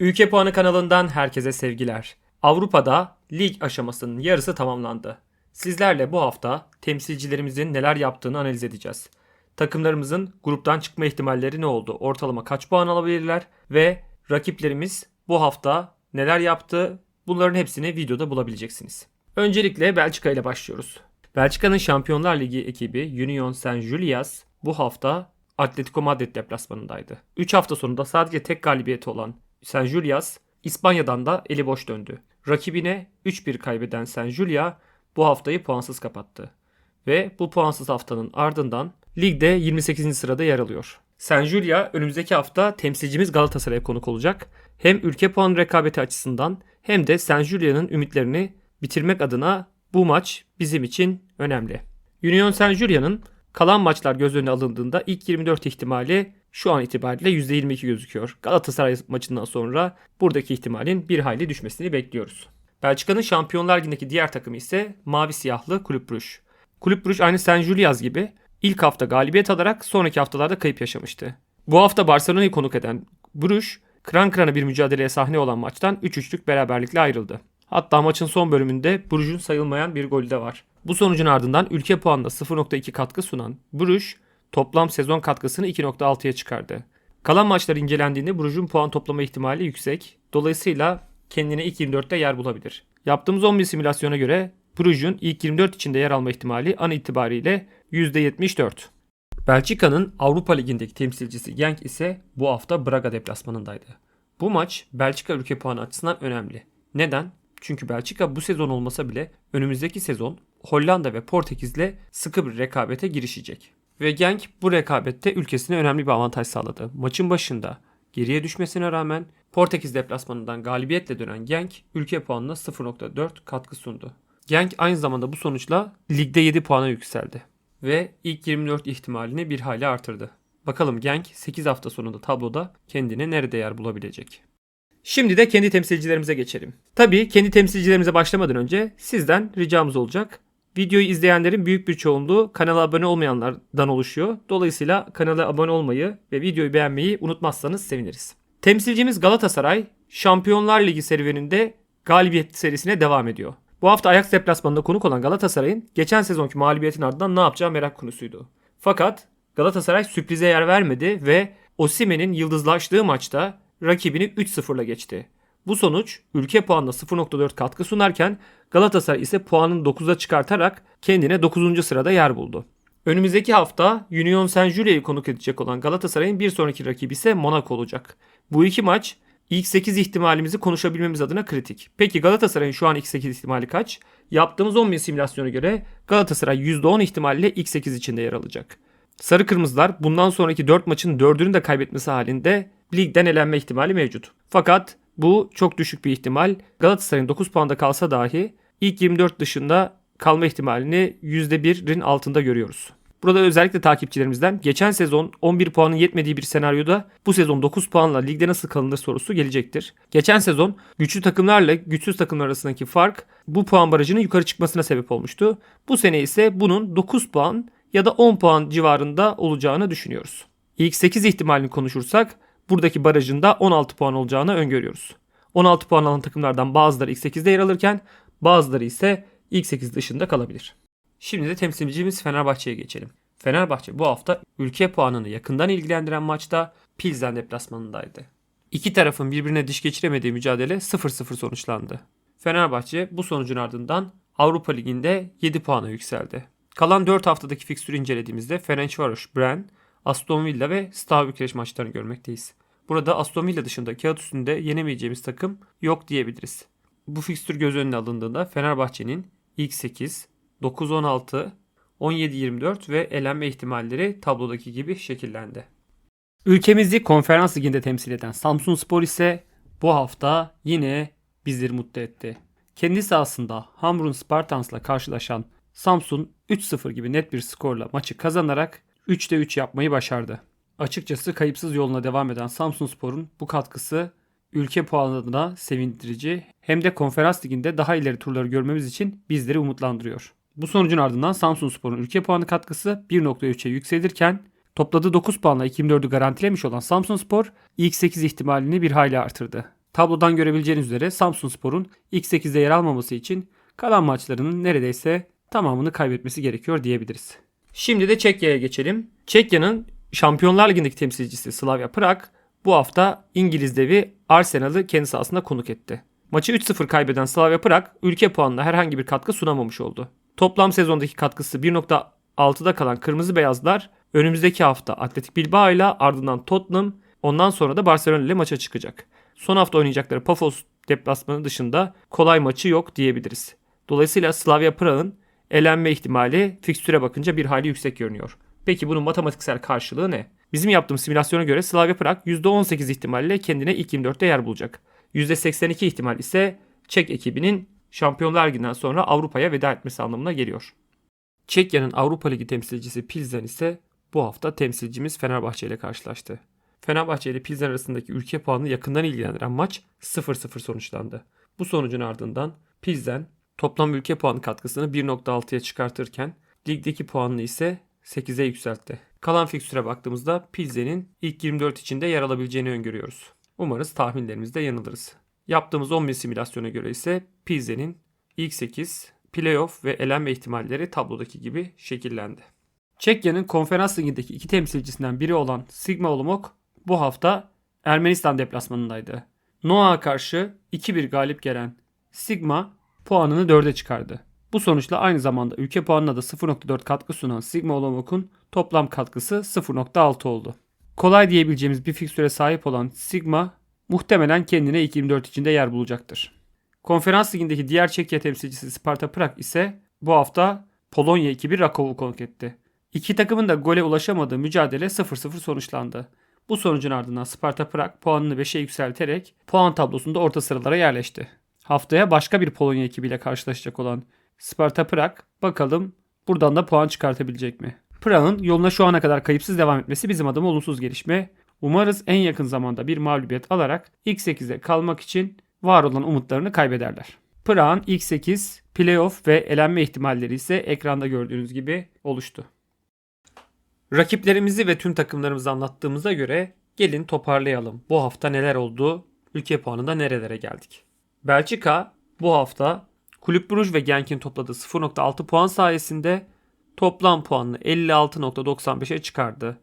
Ülke Puanı kanalından herkese sevgiler. Avrupa'da lig aşamasının yarısı tamamlandı. Sizlerle bu hafta temsilcilerimizin neler yaptığını analiz edeceğiz. Takımlarımızın gruptan çıkma ihtimalleri ne oldu? Ortalama kaç puan alabilirler? Ve rakiplerimiz bu hafta neler yaptı? Bunların hepsini videoda bulabileceksiniz. Öncelikle Belçika ile başlıyoruz. Belçika'nın Şampiyonlar Ligi ekibi Union Saint-Julias bu hafta Atletico Madrid deplasmanındaydı. 3 hafta sonunda sadece tek galibiyeti olan Saint Julias İspanya'dan da eli boş döndü. Rakibine 3-1 kaybeden Saint Julia bu haftayı puansız kapattı. Ve bu puansız haftanın ardından ligde 28. sırada yer alıyor. Saint Julia önümüzdeki hafta temsilcimiz Galatasaray'a konuk olacak. Hem ülke puan rekabeti açısından hem de Saint Julia'nın ümitlerini bitirmek adına bu maç bizim için önemli. Union Saint Julia'nın kalan maçlar göz önüne alındığında ilk 24 ihtimali şu an itibariyle %22 gözüküyor. Galatasaray maçından sonra buradaki ihtimalin bir hayli düşmesini bekliyoruz. Belçika'nın Şampiyonlar Ligi'ndeki diğer takımı ise mavi siyahlı Kulüp Brugge. Kulüp Brugge aynı Saint Julias gibi ilk hafta galibiyet alarak sonraki haftalarda kayıp yaşamıştı. Bu hafta Barcelona'yı konuk eden Brugge, kıran kırana bir mücadeleye sahne olan maçtan 3-3'lük beraberlikle ayrıldı. Hatta maçın son bölümünde Bruges'un sayılmayan bir golü de var. Bu sonucun ardından ülke puanında 0.2 katkı sunan Bruges toplam sezon katkısını 2.6'ya çıkardı. Kalan maçlar incelendiğinde Bruges'un puan toplama ihtimali yüksek. Dolayısıyla kendine ilk 24'te yer bulabilir. Yaptığımız 11 simülasyona göre Bruges'un ilk 24 içinde yer alma ihtimali an itibariyle %74. Belçika'nın Avrupa Ligi'ndeki temsilcisi Genk ise bu hafta Braga deplasmanındaydı. Bu maç Belçika ülke puanı açısından önemli. Neden? Çünkü Belçika bu sezon olmasa bile önümüzdeki sezon Hollanda ve Portekiz'le sıkı bir rekabete girişecek. Ve Genk bu rekabette ülkesine önemli bir avantaj sağladı. Maçın başında geriye düşmesine rağmen Portekiz deplasmanından galibiyetle dönen Genk ülke puanına 0.4 katkı sundu. Genk aynı zamanda bu sonuçla ligde 7 puana yükseldi ve ilk 24 ihtimalini bir hayli artırdı. Bakalım Genk 8 hafta sonunda tabloda kendine nerede yer bulabilecek. Şimdi de kendi temsilcilerimize geçelim. Tabii kendi temsilcilerimize başlamadan önce sizden ricamız olacak. Videoyu izleyenlerin büyük bir çoğunluğu kanala abone olmayanlardan oluşuyor. Dolayısıyla kanala abone olmayı ve videoyu beğenmeyi unutmazsanız seviniriz. Temsilcimiz Galatasaray Şampiyonlar Ligi serüveninde galibiyet serisine devam ediyor. Bu hafta Ajax deplasmanında konuk olan Galatasaray'ın geçen sezonki mağlubiyetin ardından ne yapacağı merak konusuydu. Fakat Galatasaray sürprize yer vermedi ve Osimen'in yıldızlaştığı maçta rakibini 3-0'la geçti. Bu sonuç ülke puanına 0.4 katkı sunarken Galatasaray ise puanını 9'a çıkartarak kendine 9. sırada yer buldu. Önümüzdeki hafta Union Saint-Julia'yı konuk edecek olan Galatasaray'ın bir sonraki rakibi ise Monaco olacak. Bu iki maç ilk 8 ihtimalimizi konuşabilmemiz adına kritik. Peki Galatasaray'ın şu an ilk 8 ihtimali kaç? Yaptığımız 11 simülasyona göre Galatasaray %10 ihtimalle ilk 8 içinde yer alacak. Sarı Kırmızılar bundan sonraki 4 maçın 4'ünü de kaybetmesi halinde ligden elenme ihtimali mevcut. Fakat bu çok düşük bir ihtimal. Galatasaray'ın 9 puanda kalsa dahi ilk 24 dışında kalma ihtimalini %1'in altında görüyoruz. Burada özellikle takipçilerimizden geçen sezon 11 puanın yetmediği bir senaryoda bu sezon 9 puanla ligde nasıl kalınır sorusu gelecektir. Geçen sezon güçlü takımlarla güçsüz takımlar arasındaki fark bu puan barajının yukarı çıkmasına sebep olmuştu. Bu sene ise bunun 9 puan ya da 10 puan civarında olacağını düşünüyoruz. İlk 8 ihtimalini konuşursak buradaki barajın da 16 puan olacağını öngörüyoruz. 16 puan alan takımlardan bazıları ilk 8'de yer alırken bazıları ise ilk 8 dışında kalabilir. Şimdi de temsilcimiz Fenerbahçe'ye geçelim. Fenerbahçe bu hafta ülke puanını yakından ilgilendiren maçta Pilsen deplasmanındaydı. İki tarafın birbirine diş geçiremediği mücadele 0-0 sonuçlandı. Fenerbahçe bu sonucun ardından Avrupa Ligi'nde 7 puana yükseldi. Kalan 4 haftadaki fikstürü incelediğimizde Ferencvaros, Bren, Aston Villa ve Steaua Bükreş maçlarını görmekteyiz. Burada Aston Villa dışında kağıt üstünde yenemeyeceğimiz takım yok diyebiliriz. Bu fikstür göz önüne alındığında Fenerbahçe'nin ilk 8, 9-16, 17-24 ve elenme ihtimalleri tablodaki gibi şekillendi. Ülkemizi konferans liginde temsil eden Samsun Spor ise bu hafta yine bizleri mutlu etti. Kendi sahasında Hamrun Spartans'la karşılaşan Samsun 3-0 gibi net bir skorla maçı kazanarak 3'te 3 yapmayı başardı. Açıkçası kayıpsız yoluna devam eden Samsun Spor'un bu katkısı ülke puanına sevindirici hem de konferans liginde daha ileri turları görmemiz için bizleri umutlandırıyor. Bu sonucun ardından Samsun Spor'un ülke puanı katkısı 1.3'e yükselirken topladığı 9 puanla 2024'ü garantilemiş olan Samsun Spor ilk 8 ihtimalini bir hayli artırdı. Tablodan görebileceğiniz üzere Samsunspor'un ilk 8'de yer almaması için kalan maçlarının neredeyse tamamını kaybetmesi gerekiyor diyebiliriz. Şimdi de Çekya'ya geçelim. Çekya'nın Şampiyonlar Ligi'ndeki temsilcisi Slavia Prag bu hafta İngiliz devi Arsenal'ı kendi sahasında konuk etti. Maçı 3-0 kaybeden Slavia Prag ülke puanına herhangi bir katkı sunamamış oldu. Toplam sezondaki katkısı 1.6'da kalan Kırmızı Beyazlar önümüzdeki hafta Atletik Bilbao ile ardından Tottenham ondan sonra da Barcelona ile maça çıkacak. Son hafta oynayacakları Pafos deplasmanı dışında kolay maçı yok diyebiliriz. Dolayısıyla Slavia Prag'ın elenme ihtimali fikstüre bakınca bir hayli yüksek görünüyor. Peki bunun matematiksel karşılığı ne? Bizim yaptığımız simülasyona göre Slavia Prag %18 ihtimalle kendine ilk 24'te yer bulacak. %82 ihtimal ise Çek ekibinin Şampiyonlar Ligi'nden sonra Avrupa'ya veda etmesi anlamına geliyor. Çekya'nın Avrupa Ligi temsilcisi Pilsen ise bu hafta temsilcimiz Fenerbahçe ile karşılaştı. Fenerbahçe ile Pilsen arasındaki ülke puanını yakından ilgilendiren maç 0-0 sonuçlandı. Bu sonucun ardından Pilsen toplam ülke puanı katkısını 1.6'ya çıkartırken ligdeki puanını ise 8'e yükseltti. Kalan fikstüre baktığımızda Pilsen'in ilk 24 içinde yer alabileceğini öngörüyoruz. Umarız tahminlerimizde yanılırız. Yaptığımız 11 simülasyona göre ise Pilsen'in ilk 8, playoff ve elenme ihtimalleri tablodaki gibi şekillendi. Çekya'nın konferans ligindeki iki temsilcisinden biri olan Sigma Olomouc bu hafta Ermenistan deplasmanındaydı. Noah'a karşı 2-1 galip gelen Sigma puanını 4'e çıkardı. Bu sonuçla aynı zamanda ülke puanına da 0.4 katkı sunan Sigma Olomouc'un toplam katkısı 0.6 oldu. Kolay diyebileceğimiz bir fikstüre sahip olan Sigma muhtemelen kendine ilk 24 içinde yer bulacaktır. Konferans ligindeki diğer Çekya temsilcisi Sparta Prag ise bu hafta Polonya 2-1 Rakov'u konuk etti. İki takımın da gole ulaşamadığı mücadele 0-0 sonuçlandı. Bu sonucun ardından Sparta Prag puanını 5'e yükselterek puan tablosunda orta sıralara yerleşti. Haftaya başka bir Polonya ekibiyle karşılaşacak olan Sparta Prag bakalım buradan da puan çıkartabilecek mi? Prag'ın yoluna şu ana kadar kayıpsız devam etmesi bizim adıma olumsuz gelişme. Umarız en yakın zamanda bir mağlubiyet alarak ilk 8'e kalmak için var olan umutlarını kaybederler. Prag'ın ilk 8, playoff ve elenme ihtimalleri ise ekranda gördüğünüz gibi oluştu. Rakiplerimizi ve tüm takımlarımızı anlattığımıza göre gelin toparlayalım. Bu hafta neler oldu? Ülke puanında nerelere geldik? Belçika bu hafta Kulüp Bruj ve Genk'in topladığı 0.6 puan sayesinde toplam puanını 56.95'e çıkardı.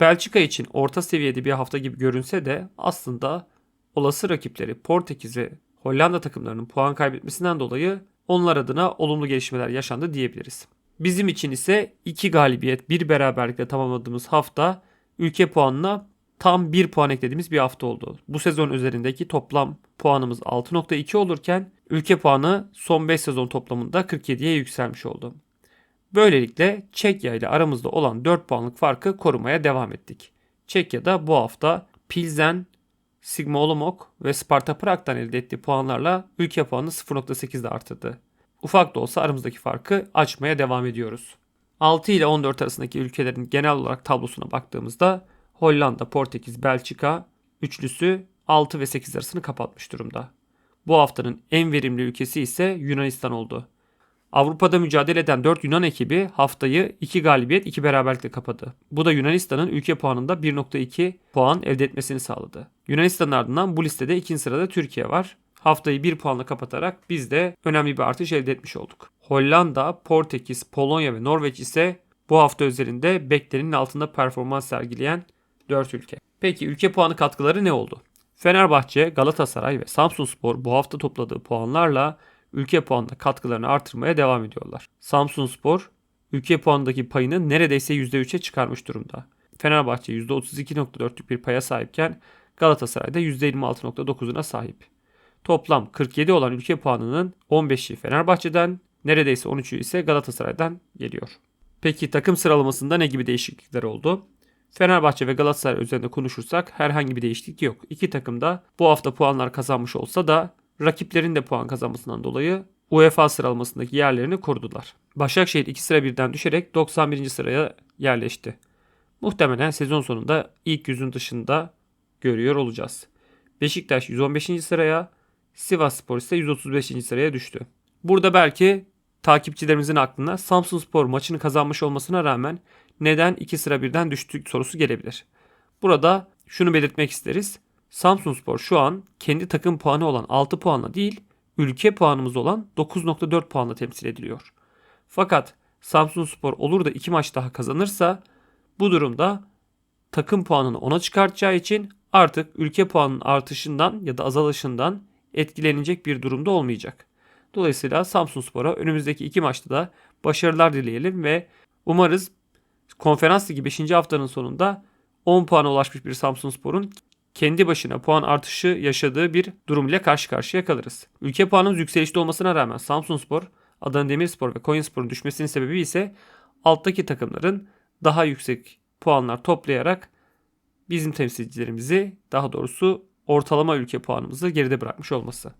Belçika için orta seviyede bir hafta gibi görünse de aslında olası rakipleri Portekiz ve Hollanda takımlarının puan kaybetmesinden dolayı onlar adına olumlu gelişmeler yaşandı diyebiliriz. Bizim için ise 2 galibiyet, 1 beraberlikle tamamladığımız hafta ülke puanına tam 1 puan eklediğimiz bir hafta oldu. Bu sezon üzerindeki toplam puanımız 6.2 olurken ülke puanı son 5 sezon toplamında 47'ye yükselmiş oldu. Böylelikle Çekya ile aramızda olan 4 puanlık farkı korumaya devam ettik. Çekya'da bu hafta Pilsen, Sigma Olomouc ve Sparta Prag'dan elde ettiği puanlarla ülke puanını 0.8'de artırdı. Ufak da olsa aramızdaki farkı açmaya devam ediyoruz. 6 ile 14 arasındaki ülkelerin genel olarak tablosuna baktığımızda Hollanda, Portekiz, Belçika üçlüsü 6 ve 8 arasını kapatmış durumda. Bu haftanın en verimli ülkesi ise Yunanistan oldu. Avrupa'da mücadele eden 4 Yunan ekibi haftayı 2 galibiyet 2 beraberlikle kapadı. Bu da Yunanistan'ın ülke puanında 1.2 puan elde etmesini sağladı. Yunanistan'ın ardından bu listede ikinci sırada Türkiye var. Haftayı 1 puanla kapatarak biz de önemli bir artış elde etmiş olduk. Hollanda, Portekiz, Polonya ve Norveç ise bu hafta üzerinde beklenenin altında performans sergileyen 4 ülke. Peki ülke puanı katkıları ne oldu? Fenerbahçe, Galatasaray ve Samsunspor bu hafta topladığı puanlarla ülke puanında katkılarını artırmaya devam ediyorlar. Samsunspor ülke puanındaki payını neredeyse %3'e çıkarmış durumda. Fenerbahçe %32.4'lük bir paya sahipken Galatasaray da %26.9'una sahip. Toplam 47 olan ülke puanının 15'i Fenerbahçe'den, neredeyse 13'ü ise Galatasaray'dan geliyor. Peki takım sıralamasında ne gibi değişiklikler oldu? Fenerbahçe ve Galatasaray üzerinde konuşursak herhangi bir değişiklik yok. İki takım da bu hafta puanlar kazanmış olsa da rakiplerin de puan kazanmasından dolayı UEFA sıralamasındaki yerlerini korudular. Başakşehir 2 sıra birden düşerek 91. sıraya yerleşti. Muhtemelen sezon sonunda ilk yüzün dışında görüyor olacağız. Beşiktaş 115. sıraya, Sivas Spor ise 135. sıraya düştü. Burada belki takipçilerimizin aklına Samsun Spor maçını kazanmış olmasına rağmen neden iki sıra birden düştük sorusu gelebilir. Burada şunu belirtmek isteriz. Samsunspor şu an kendi takım puanı olan 6 puanla değil, ülke puanımız olan 9.4 puanla temsil ediliyor. Fakat Samsunspor olur da 2 maç daha kazanırsa bu durumda takım puanını 10'a çıkartacağı için artık ülke puanının artışından ya da azalışından etkilenecek bir durumda olmayacak. Dolayısıyla Samsunspor'a önümüzdeki iki maçta da başarılar dileyelim ve umarız konferans ligi 5. haftanın sonunda 10 puana ulaşmış bir Samsunspor'un kendi başına puan artışı yaşadığı bir durum ile karşı karşıya kalırız. Ülke puanımız yükselişte olmasına rağmen Samsunspor, Adana Demirspor ve Konyaspor'un düşmesinin sebebi ise alttaki takımların daha yüksek puanlar toplayarak bizim temsilcilerimizi daha doğrusu ortalama ülke puanımızı geride bırakmış olması.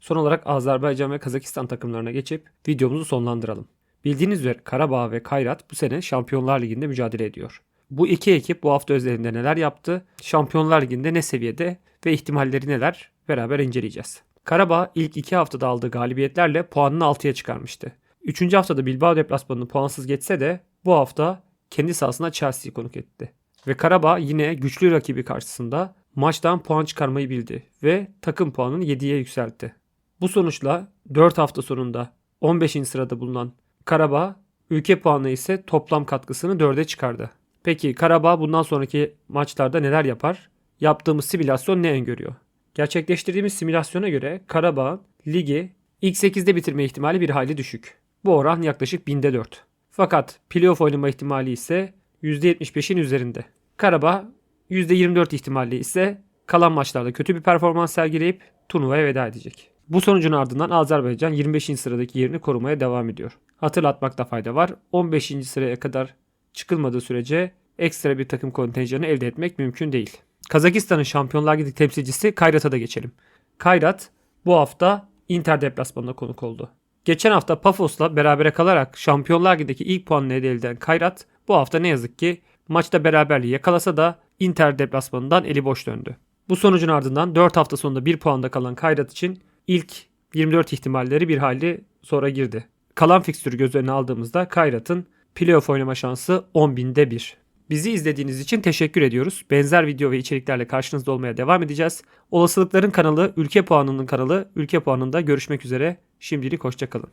Son olarak Azerbaycan ve Kazakistan takımlarına geçip videomuzu sonlandıralım. Bildiğiniz üzere Karabağ ve Kayrat bu sene Şampiyonlar Ligi'nde mücadele ediyor. Bu iki ekip bu hafta özelinde neler yaptı, Şampiyonlar Ligi'nde ne seviyede ve ihtimalleri neler beraber inceleyeceğiz. Karabağ ilk iki haftada aldığı galibiyetlerle puanını 6'ya çıkarmıştı. Üçüncü haftada Bilbao deplasmanını puansız geçse de bu hafta kendi sahasına Chelsea'yi konuk etti. Ve Karabağ yine güçlü rakibi karşısında maçtan puan çıkarmayı bildi ve takım puanını 7'ye yükseltti. Bu sonuçla 4 hafta sonunda 15. sırada bulunan Karabağ ülke puanı ise toplam katkısını 4'e çıkardı. Peki Karabağ bundan sonraki maçlarda neler yapar? Yaptığımız simülasyon ne öngörüyor? Gerçekleştirdiğimiz simülasyona göre Karabağ ligi ilk 8'de bitirme ihtimali bir hayli düşük. Bu oran yaklaşık binde 4. Fakat playoff oynama ihtimali ise %75'in üzerinde. Karabağ %24 ihtimalle ise kalan maçlarda kötü bir performans sergileyip turnuvaya veda edecek. Bu sonucun ardından Azerbaycan 25. sıradaki yerini korumaya devam ediyor. Hatırlatmakta fayda var. 15. sıraya kadar çıkılmadığı sürece ekstra bir takım kontenjanı elde etmek mümkün değil. Kazakistan'ın Şampiyonlar Ligi temsilcisi Kayrat'a da geçelim. Kayrat bu hafta Inter deplasmanına konuk oldu. Geçen hafta Pafos'la berabere kalarak Şampiyonlar Ligi'deki ilk puanını elde eden Kayrat bu hafta ne yazık ki maçta beraberliği yakalasa da Inter deplasmanından eli boş döndü. Bu sonucun ardından 4 hafta sonunda 1 puanda kalan Kayrat için ilk 24 ihtimalleri bir hali sonra girdi. Kalan fikstürü göz önüne aldığımızda Kayrat'ın playoff oynama şansı 10.000'de 1. Bizi izlediğiniz için teşekkür ediyoruz. Benzer video ve içeriklerle karşınızda olmaya devam edeceğiz. Olasılıkların kanalı, ülke puanının kanalı, ülke puanında görüşmek üzere. Şimdilik hoşçakalın.